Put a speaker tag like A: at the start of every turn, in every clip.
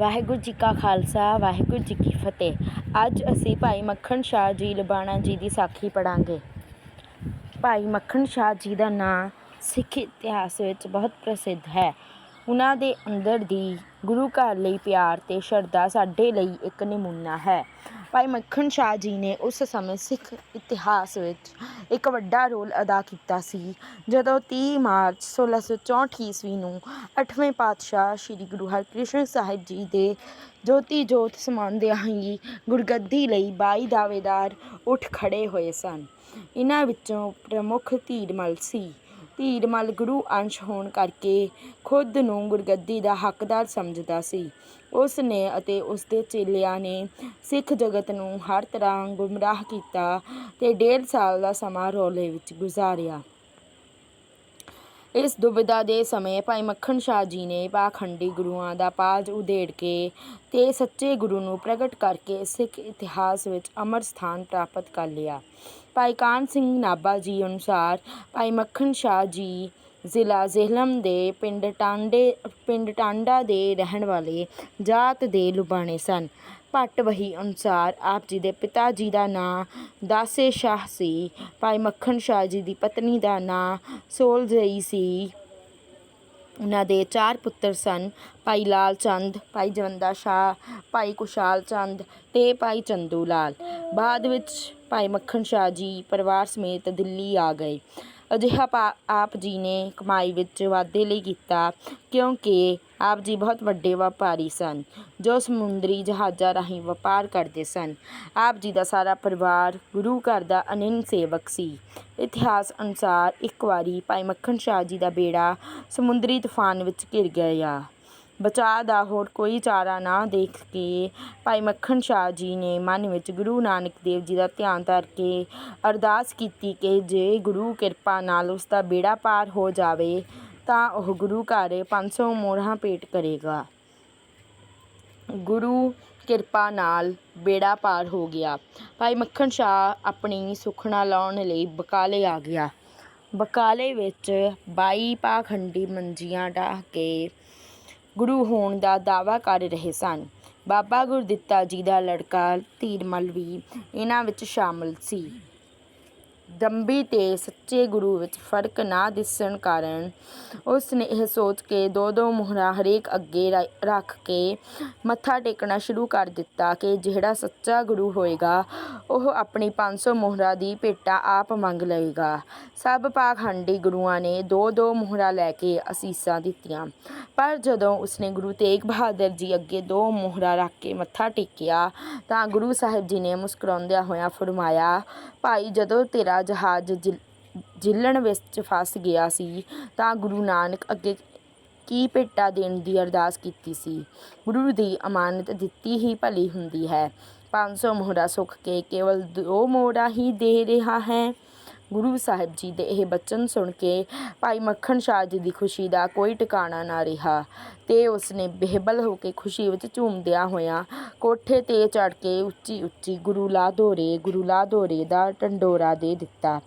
A: ਵਾਹਿਗੁਰੂ ਜੀ ਕਾ ਖਾਲਸਾ, ਵਾਹਿਗੁਰੂ ਜੀ ਕੀ ਫਤਿਹ। ਅੱਜ ਅਸੀਂ ਭਾਈ ਮੱਖਣ ਸ਼ਾਹ ਜੀ ਲੁਬਾਣਾ ਜੀ ਦੀ ਸਾਖੀ ਪੜਾਂਗੇ ਭਾਈ ਮੱਖਣ ਸ਼ਾਹ ਜੀ ਦਾ ਨਾਂ ਸਿੱਖ ਇਤਿਹਾਸ ਵਿੱਚ ਬਹੁਤ ਪ੍ਰਸਿੱਧ ਹੈ। ਉਹਨਾਂ ਦੇ ਅੰਦਰ ਦੀ ਗੁਰੂ ਘਰ ਲਈ ਪਿਆਰ ਤੇ ਸ਼ਰਧਾ ਸਾਡੇ ਲਈ ਇੱਕ ਨਮੂਨਾ ਹੈ। ਭਾਈ ਮੱਖਣ ਸ਼ਾਹ ਜੀ ਨੇ ਉਸ ਸਮੇਂ ਸਿੱਖ ਇਤਿਹਾਸ ਵਿੱਚ ਇੱਕ ਵੱਡਾ ਰੋਲ ਅਦਾ ਕੀਤਾ ਸੀ। ਜਦੋਂ ਤੀਹ ਮਾਰਚ 1664 ਈਸਵੀ ਨੂੰ ਅੱਠਵੇਂ ਪਾਤਸ਼ਾਹ ਸ੍ਰੀ ਗੁਰੂ ਹਰਕ੍ਰਿਸ਼ਨ ਸਾਹਿਬ ਜੀ ਦੇ ਜੋਤੀ ਜੋਤ ਸਮਾਉਂਦਿਆਂ ਹੀ ਗੁਰਗੱਦੀ ਲਈ 22 ਦਾਅਵੇਦਾਰ ਉੱਠ ਖੜੇ ਹੋਏ ਸਨ। ਇਹਨਾਂ ਵਿੱਚੋਂ ਪ੍ਰਮੁੱਖ ਧੀਰਮਲ ਸੀ। ਧੀਰਮਲ ਗੁਰੂ ਅੰਸ਼ ਹੋਣ ਕਰਕੇ ਖੁਦ ਨੂੰ ਗੁਰਗੱਦੀ ਦਾ ਹੱਕਦਾਰ ਸਮਝਦਾ ਸੀ। ਉਸ ਨੇ ਅਤੇ ਉਸ ਦੇ ਚੇਲਿਆਂ ਨੇ ਸਿੱਖ ਜਗਤ ਨੂੰ ਹਰ ਤਰ੍ਹਾਂ ਗੁੰਮਰਾਹ ਕੀਤਾ ਤੇ ਡੇਢ ਸਾਲ ਦਾ ਸਮਾਂ ਰੌਲੇ ਵਿੱਚ ਗੁਜ਼ਾਰਿਆ। ਇਸ ਦੁਬਿਧਾ ਦੇ ਸਮੇਂ ਭਾਈ ਮੱਖਣ ਸ਼ਾਹ ਜੀ ਨੇ ਪਾਖੰਡੀ ਗੁਰੂਆਂ ਦਾ ਪਾਜ ਉਧੇੜ ਕੇ ਤੇ ਸੱਚੇ ਗੁਰੂ ਨੂੰ ਪ੍ਰਗਟ ਕਰਕੇ ਸਿੱਖ ਇਤਿਹਾਸ ਵਿੱਚ ਅਮਰ ਸਥਾਨ ਪ੍ਰਾਪਤ ਕਰ ਲਿਆ। ਭਾਈ ਕਾਨ ਸਿੰਘ ਨਾਭਾ ਜੀ ਅਨੁਸਾਰ ਭਾਈ ਮੱਖਣ ਸ਼ਾਹ ਜੀ ਜ਼ਿਲ੍ਹਾ ਜ਼ੇਹਲਮ ਦੇ ਪਿੰਡ ਟਾਂਡੇ, ਪਿੰਡ ਟਾਂਡਾ ਦੇ ਰਹਿਣ ਵਾਲੇ ਜਾਤ ਦੇ ਲੁਬਾਣੇ ਸਨ। ਭੱਟ ਵਹੀ ਅਨੁਸਾਰ ਆਪ ਜੀ ਦੇ ਪਿਤਾ ਜੀ ਦਾ ਨਾਂ ਦਾਸੇ ਸ਼ਾਹ ਸੀ, ਭਾਈ ਮੱਖਣ ਸ਼ਾਹ ਜੀ ਦੀ ਪਤਨੀ ਦਾ ਨਾਂ ਸੋਲਜਈ ਸੀ। ਉਹਨਾਂ ਦੇ ਚਾਰ ਪੁੱਤਰ ਸਨ, ਭਾਈ ਲਾਲ ਚੰਦ, ਭਾਈ ਜਵੰਦਾ ਸ਼ਾਹ, ਭਾਈ ਕੁਸ਼ਾਲ ਚੰਦ ਤੇ ਭਾਈ ਚੰਦੂ ਲਾਲ। ਬਾਅਦ ਵਿੱਚ ਭਾਈ ਮੱਖਣ ਸ਼ਾਹ ਜੀ ਪਰਿਵਾਰ ਸਮੇਤ ਦਿੱਲੀ ਆ ਗਏ। ਅਜਿਹਾ ਪਾ- ਆਪ ਜੀ ਨੇ ਕਮਾਈ ਵਿੱਚ ਵਾਧੇ ਲਈ ਕੀਤਾ ਕਿਉਂਕਿ ਆਪ ਜੀ ਬਹੁਤ ਵੱਡੇ ਵਪਾਰੀ ਸਨ, ਜੋ ਸਮੁੰਦਰੀ ਜਹਾਜ਼ਾਂ ਰਾਹੀਂ ਵਪਾਰ ਕਰਦੇ ਸਨ। ਆਪ ਜੀ ਦਾ ਸਾਰਾ ਪਰਿਵਾਰ ਗੁਰੂ ਘਰ ਦਾ ਅਨੰਨ ਸੇਵਕ ਸੀ। ਇਤਿਹਾਸ ਅਨੁਸਾਰ ਇੱਕ ਵਾਰੀ ਭਾਈ ਮੱਖਣ ਸ਼ਾਹ ਜੀ ਦਾ ਬੇੜਾ ਸਮੁੰਦਰੀ ਤੂਫਾਨ ਵਿੱਚ ਘਿਰ ਗਿਆ। ਬਚਾਅ ਦਾ ਹੋਰ ਕੋਈ ਚਾਰਾ ਨਾ ਦੇਖ ਕੇ ਭਾਈ ਮੱਖਣ ਸ਼ਾਹ ਜੀ ਨੇ ਮਨ ਵਿੱਚ ਗੁਰੂ ਨਾਨਕ ਦੇਵ ਜੀ ਦਾ ਧਿਆਨ ਧਰ ਕੇ ਅਰਦਾਸ ਕੀਤੀ ਕਿ ਜੇ ਗੁਰੂ ਕਿਰਪਾ ਨਾਲ ਉਸ ਦਾ ਬੇੜਾ ਪਾਰ ਹੋ ਜਾਵੇ ਤਾਂ ਉਹ ਗੁਰੂ ਘਰ 500 ਮੋਹਰਾਂ ਭੇਟ ਕਰੇਗਾ। ਗੁਰੂ ਕਿਰਪਾ ਨਾਲ ਬੇੜਾ ਪਾਰ ਹੋ ਗਿਆ। ਭਾਈ ਮੱਖਣ ਸ਼ਾਹ ਆਪਣੀ ਸੁਖਣਾ ਲਾਉਣ ਲਈ ਬਕਾਲੇ ਆ ਗਿਆ। ਬਕਾਲੇ ਵਿੱਚ 22 ਪਾਖੰਡੀ ਮੰਜੀਆਂ ਢਾਹ ਕੇ ਗੁਰੂ ਹੋਣ ਦਾ ਦਾਅਵਾ ਕਰ ਰਹੇ ਸਨ। ਬਾਬਾ ਗੁਰਦਿੱਤਾ ਜੀ ਦਾ ਲੜਕਾ ਧੀਰਮਲ ਵੀ ਇਹਨਾਂ ਵਿੱਚ ਸ਼ਾਮਲ ਸੀ। ਦੰਬੀ ਤੇ ਸੱਚੇ ਗੁਰੂ ਵਿੱਚ ਫ਼ਰਕ ਨਾ ਦਿਸਣ ਕਾਰਨ ਉਸ ਨੇ ਇਹ ਸੋਚ ਕੇ ਦੋ ਦੋ ਮੋਹਰਾਂ ਹਰੇਕ ਅੱਗੇ ਰ- ਰੱਖ ਕੇ ਮੱਥਾ ਟੇਕਣਾ ਸ਼ੁਰੂ ਕਰ ਦਿੱਤਾ ਕਿ ਜਿਹੜਾ ਸੱਚਾ ਗੁਰੂ ਹੋਏਗਾ, ਉਹ ਆਪਣੀ 500 ਮੋਹਰਾਂ ਦੀ ਭੇਟਾ ਆਪ ਮੰਗ ਲਏਗਾ। ਸਭ ਪਾਖੰਡੀ ਗੁਰੂਆਂ ਨੇ ਦੋ ਦੋ ਮੋਹਰਾਂ ਲੈ ਕੇ ਅਸੀਸਾਂ ਦਿੱਤੀਆਂ। ਪਰ ਜਦੋਂ ਉਸਨੇ ਗੁਰੂ ਤੇਗ ਬਹਾਦਰ ਜੀ ਅੱਗੇ ਦੋ ਮੋਹਰਾਂ ਰੱਖ ਕੇ ਮੱਥਾ ਟੇਕਿਆ, ਤਾਂ ਗੁਰੂ ਸਾਹਿਬ ਜੀ ਨੇ ਮੁਸਕਰਾਉਂਦਿਆਂ ਹੋਇਆਂ ਫਰਮਾਇਆ, ਭਾਈ, ਜਦੋਂ ਤੇਰਾ ਜਹਾਜ਼ ਜਿ- ਜਿੱਲਣ ਵਿੱਚ ਫਸ ਗਿਆ ਸੀ ਤਾਂ ਗੁਰੂ ਨਾਨਕ ਅੱਗੇ ਕੀ ਭੇਟਾ ਦੇਣ ਦੀ ਅਰਦਾਸ ਕੀਤੀ ਸੀ। ਗੁਰੂ ਦੀ ਅਮਾਨਤ ਦਿੱਤੀ ਹੀ ਭਲੀ ਹੁੰਦੀ ਹੈ। 500 ਮੋਹਰਾ ਸੁੱਖ ਕੇ ਕੇਵਲ ਦੋ ਮੋਹਰਾ ਹੀ ਦੇ ਰਿਹਾ ਹੈ। ਗੁਰੂ ਸਾਹਿਬ ਜੀ ਦੇ ਇਹ ਬਚਨ ਸੁਣ ਕੇ ਭਾਈ ਮੱਖਣ ਸ਼ਾਹ ਜੀ ਦੀ ਖੁਸ਼ੀ ਦਾ ਕੋਈ ਟਿਕਾਣਾ ਨਾ ਰਿਹਾ। ਤੇ ਉਸਨੇ ਬੇਹਬਲ ਹੋ ਕੇ ਖੁਸ਼ੀ ਵਿੱਚ ਝੂਮਦਿਆਂ ਹੋਇਆਂ ਕੋਠੇ ਤੇ ਚੜ੍ਹ ਕੇ ਉੱਚੀ ਉੱਚੀ ਗੁਰੂ ਲਾ ਦੋਰੇ ਗੁਰੂ ਲਾ ਦੋਰੇ ਦਾ ਢੰਡੋਰਾ ਦੇ ਦਿੱਤਾ।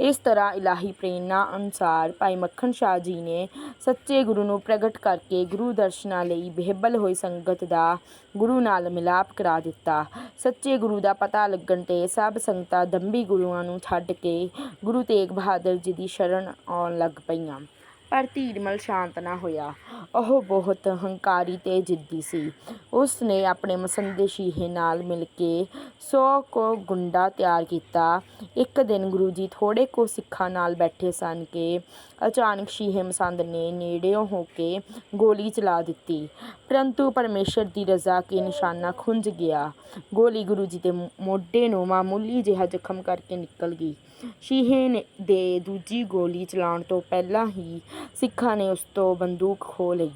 A: ਇਸ ਤਰ੍ਹਾਂ ਇਲਾਹੀ ਪ੍ਰੇਰਨਾ ਅਨੁਸਾਰ ਭਾਈ ਮੱਖਣ ਸ਼ਾਹ ਜੀ ਨੇ ਸੱਚੇ ਗੁਰੂ ਨੂੰ ਪ੍ਰਗਟ ਕਰਕੇ ਗੁਰੂ ਦਰਸ਼ਨਾਂ ਲਈ ਬੇਹਬਲ ਹੋਈ ਸੰਗਤ ਦਾ ਗੁਰੂ ਨਾਲ ਮਿਲਾਪ ਕਰਾ ਦਿੱਤਾ। ਸੱਚੇ ਗੁਰੂ ਦਾ ਪਤਾ ਲੱਗਣ ਤੇ ਸਭ ਸੰਗਤਾਂ ਦੰਬੀ ਗੁਰੂਆਂ ਨੂੰ ਛੱਡ ਕੇ ਗੁਰੂ ਤੇਗ ਬਹਾਦਰ ਜੀ ਦੀ ਸ਼ਰਨ ਆਉਣ ਲੱਗ ਪਈਆਂ। ਪਰ ਧੀਰਮਲ ਸ਼ਾਂਤ ਨਾ ਹੋਇਆ। ਉਹ ਬਹੁਤ ਹੰਕਾਰੀ ਤੇ ਜਿੱਦੀ ਸੀ। ਉਸ ਨੇ ਆਪਣੇ ਮਸੰਦੇ ਸ਼ੀਹੇ ਨਾਲ ਮਿਲ ਕੇ 100 ਕੋ ਗੁੰਡਾ ਤਿਆਰ ਕੀਤਾ। ਇੱਕ ਦਿਨ ਗੁਰੂ ਜੀ ਥੋੜੇ ਕੋ ਸਿੱਖਾਂ ਨਾਲ ਬੈਠੇ ਸਨ ਕਿ ਅਚਾਨਕ ਸ਼ੀਹੇ ਮਸੰਦ ਨੇ ਨੇੜਿਓਂ ਹੋ ਕੇ ਗੋਲੀ ਚਲਾ ਦਿੱਤੀ। ਪਰੰਤੂ ਪਰਮੇਸ਼ਰ ਦੀ ਰਜ਼ਾ ਕੇ ਨਿਸ਼ਾਨਾ ਖੁੰਝ ਗਿਆ। ਗੋਲੀ ਗੁਰੂ ਜੀ ਦੇ ਮੋਢੇ ਨੂੰ ਮਾਮੂਲੀ ਜਿਹਾ ਜ਼ਖਮ ਕਰਕੇ ਨਿਕਲ ਗਈ। ਸ਼ੀਹੇ ਦੇ ਦੂਜੀ ਗੋਲੀ ਚਲਾਉਣ ਤੋਂ ਪਹਿਲਾਂ ਹੀ ਸਿੱਖਾਂ ਨੇ ਉਸ ਤੋਂ ਬੰਦੂਕ ਖੋਹ ਲਈ।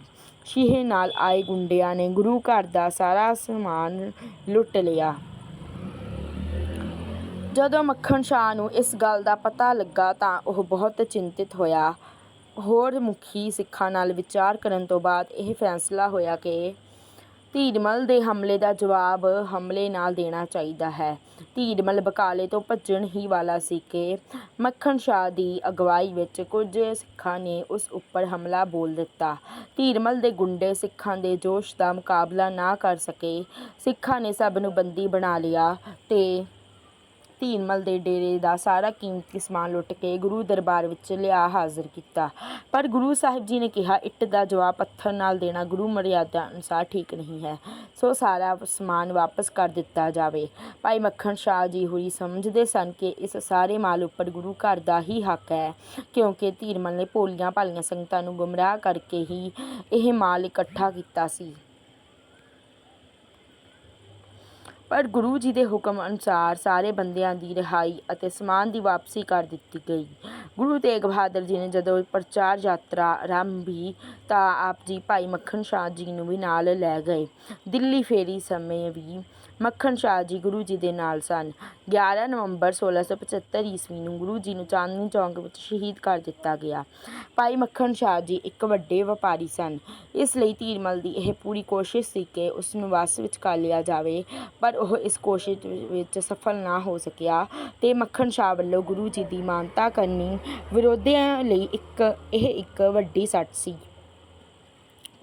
A: ਸ਼ੀਹੇ ਨਾਲ ਆਏ ਗੁੰਡਿਆਂ ਨੇ ਗੁਰੂ ਘਰ ਦਾ ਸਾਰਾ ਸਮਾਨ ਲੁੱਟ ਲਿਆ। ਜਦੋਂ ਮੱਖਣ ਸ਼ਾਹ ਨੂੰ ਇਸ ਗੱਲ ਦਾ ਪਤਾ ਲੱਗਾ ਤਾਂ ਉਹ ਬਹੁਤ ਚਿੰਤਿਤ ਹੋਇਆ। ਹੋਰ ਮੁਖੀ ਸਿੱਖਾਂ ਨਾਲ ਵਿਚਾਰ ਕਰਨ ਤੋਂ ਬਾਅਦ ਇਹ ਫੈਸਲਾ ਹੋਇਆ ਕਿ ਧੀਰਮਲ ਦੇ ਹਮਲੇ ਦਾ ਜਵਾਬ ਹਮਲੇ ਨਾਲ ਦੇਣਾ ਚਾਹੀਦਾ ਹੈ। ਧੀਰਮਲ ਬਕਾਲੇ ਤੋਂ ਭੱਜਣ ਹੀ ਵਾਲਾ ਸੀ ਕਿ ਮੱਖਣ ਸ਼ਾਹ ਦੀ ਅਗਵਾਈ ਵਿੱਚ ਕੁਝ ਸਿੱਖਾਂ ਨੇ ਉਸ ਉੱਪਰ ਹਮਲਾ ਬੋਲ ਦਿੱਤਾ। ਧੀਰਮਲ ਦੇ ਗੁੰਡੇ ਸਿੱਖਾਂ ਦੇ ਜੋਸ਼ ਦਾ ਮੁਕਾਬਲਾ ਨਾ ਕਰ ਸਕੇ। ਸਿੱਖਾਂ ਨੇ ਸਭ ਨੂੰ ਬੰਦੀ ਬਣਾ ਲਿਆ ਤੇ ਧੀਰਮਲ ਦੇ ਡੇਰੇ ਦਾ ਸਾਰਾ ਕੀਮਤੀ ਸਮਾਨ ਲੁੱਟ ਕੇ ਗੁਰੂ ਦਰਬਾਰ ਵਿੱਚ ਲਿਆ ਹਾਜ਼ਰ ਕੀਤਾ। ਪਰ ਗੁਰੂ ਸਾਹਿਬ ਜੀ ਨੇ ਕਿਹਾ, ਇੱਟ ਦਾ ਜਵਾਬ ਪੱਥਰ ਨਾਲ ਦੇਣਾ ਗੁਰੂ ਮਰਿਆਦਾ ਅਨੁਸਾਰ ਠੀਕ ਨਹੀਂ ਹੈ। ਸੋ ਸਾਰਾ ਸਮਾਨ ਵਾਪਸ ਕਰ ਦਿੱਤਾ ਜਾਵੇ। ਭਾਈ ਮੱਖਣ ਸ਼ਾਹ ਜੀ ਹੋਈ ਸਮਝਦੇ ਸਨ ਕਿ ਇਸ ਸਾਰੇ ਮਾਲ ਉੱਪਰ ਗੁਰੂ ਘਰ ਦਾ ਹੀ ਹੱਕ ਹੈ, ਕਿਉਂਕਿ ਧੀਰਮਲ ਨੇ ਭੋਲੀਆਂ ਭਾਲੀਆਂ ਸੰਗਤਾਂ ਨੂੰ ਗੁੰਮਰਾਹ ਕਰਕੇ ਹੀ ਇਹ ਮਾਲ ਇਕੱਠਾ ਕੀਤਾ ਸੀ। ਪਰ ਗੁਰੂ ਜੀ ਦੇ ਹੁਕਮ ਅਨੁਸਾਰ ਸਾਰੇ ਬੰਦਿਆਂ ਦੀ ਰਿਹਾਈ ਅਤੇ ਸਮਾਨ ਦੀ ਵਾਪਸੀ ਕਰ ਦਿੱਤੀ ਗਈ। ਗੁਰੂ ਤੇਗ ਬਹਾਦਰ ਜੀ ਨੇ ਜਦੋਂ ਪ੍ਰਚਾਰ ਯਾਤਰਾ ਆਰੰਭੀ ਤਾਂ ਆਪ ਜੀ ਭਾਈ ਮੱਖਣ ਸ਼ਾਹ ਜੀ ਨੂੰ ਵੀ ਨਾਲ ਲੈ ਗਏ। ਦਿੱਲੀ ਫੇਰੀ ਸਮੇਂ ਵੀ ਮੱਖਣ ਸ਼ਾਹ ਜੀ ਗੁਰੂ ਜੀ ਦੇ ਨਾਲ ਸਨ। 11 ਨਵੰਬਰ 1675 ਈਸਵੀ ਨੂੰ ਗੁਰੂ ਜੀ ਨੂੰ ਚਾਂਦਨੀ ਚੌਂਕ ਵਿੱਚ ਸ਼ਹੀਦ ਕਰ ਦਿੱਤਾ ਗਿਆ। ਭਾਈ ਮੱਖਣ ਸ਼ਾਹ ਜੀ ਇੱਕ ਵੱਡੇ ਵਪਾਰੀ ਸਨ। ਇਸ ਲਈ ਧੀਰਮਲ ਦੀ ਇਹ ਪੂਰੀ ਕੋਸ਼ਿਸ਼ ਸੀ ਕਿ ਉਸ ਨੂੰ ਵਸ ਵਿੱਚ ਕਰ ਲਿਆ ਜਾਵੇ, ਪਰ ਉਹ ਇਸ ਕੋਸ਼ਿਸ਼ ਵਿੱਚ ਸਫਲ ਨਾ ਹੋ ਸਕਿਆ ਤੇ ਮੱਖਣ ਸ਼ਾਹ ਵੱਲੋਂ ਗੁਰੂ ਜੀ ਦੀ ਮਾਨਤਾ ਕਰਨੀ ਵਿਰੋਧੀਆਂ ਲਈ ਇੱਕ, ਇਹ ਇੱਕ ਵੱਡੀ ਸੱਟ ਸੀ।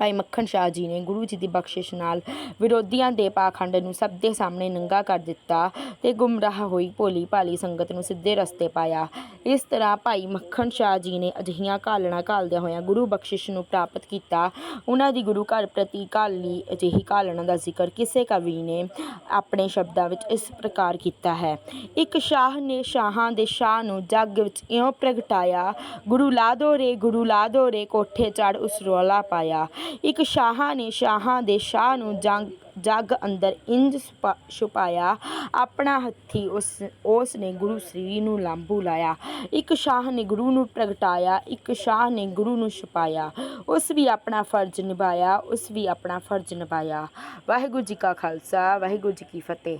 A: ਭਾਈ ਮੱਖਣ ਸ਼ਾਹ ਜੀ ਨੇ ਗੁਰੂ ਜੀ ਦੀ ਬਖਸ਼ਿਸ਼ ਨਾਲ ਵਿਰੋਧੀਆਂ ਦੇ ਪਾਖੰਡ ਨੂੰ ਸਭ ਦੇ ਸਾਹਮਣੇ ਨੰਗਾ ਕਰ ਦਿੱਤਾ ਤੇ ਗੁੰਮਰਾਹ ਹੋਈ ਭੋਲੀ ਭਾਲੀ ਸੰਗਤ ਨੂੰ ਸਿੱਧੇ ਰਸਤੇ ਪਾਇਆ। ਇਸ ਤਰ੍ਹਾਂ ਭਾਈ ਮੱਖਣ ਸ਼ਾਹ ਜੀ ਨੇ ਅਜਿਹੀਆਂ ਘਾਲਣਾ ਘਾਲਦਿਆਂ ਹੋਇਆਂ ਗੁਰੂ ਬਖਸ਼ਿਸ਼ ਨੂੰ ਪ੍ਰਾਪਤ ਕੀਤਾ। ਉਹਨਾਂ ਦੀ ਗੁਰੂ ਘਰ ਪ੍ਰਤੀ ਘਾਲੀ ਅਜਿਹੀ ਘਾਲਣਾ ਦਾ ਜ਼ਿਕਰ ਕਿਸੇ ਕਵੀ ਨੇ ਆਪਣੇ ਸ਼ਬਦਾਂ ਵਿੱਚ ਇਸ ਪ੍ਰਕਾਰ ਕੀਤਾ ਹੈ। ਇੱਕ ਸ਼ਾਹ ਨੇ ਸ਼ਾਹਾਂ ਦੇ ਸ਼ਾਹ ਨੂੰ ਜੱਗ ਵਿੱਚ ਇਉਂ ਪ੍ਰਗਟਾਇਆ, ਗੁਰੂ ਲਾਦੋ ਰੇ, ਗੁਰੂ ਲਾਦੋ ਰੇ, ਕੋਠੇ ਚੜ ਉਸ ਰੌਲਾ ਪਾਇਆ। ਇੱਕ ਸ਼ਾਹਾਂ ਨੇ ਸ਼ਾਹਾਂ ਦੇ ਸ਼ਾਹ ਨੂੰ ਜੰਗ, ਜੱਗ ਅੰਦਰ ਇੰਜ ਛੁਪਾ- ਛੁਪਾਇਆ। ਆਪਣਾ ਹੱਥੀ ਉਸ ਉਸ ਨੇ ਗੁਰੂ ਸ੍ਰੀ ਨੂੰ ਲਾਂਬੂ ਲਾਇਆ। ਇੱਕ ਸ਼ਾਹ ਨੇ ਗੁਰੂ ਨੂੰ ਪ੍ਰਗਟਾਇਆ, ਇੱਕ ਸ਼ਾਹ ਨੇ ਗੁਰੂ ਨੂੰ ਛੁਪਾਇਆ। ਉਸ ਵੀ ਆਪਣਾ ਫਰਜ਼ ਨਿਭਾਇਆ, ਉਸ ਵੀ ਆਪਣਾ ਫਰਜ਼ ਨਿਭਾਇਆ। ਵਾਹਿਗੁਰੂ ਜੀ ਕਾ ਖਾਲਸਾ, ਵਾਹਿਗੁਰੂ ਜੀ ਕੀ ਫਤਿਹ।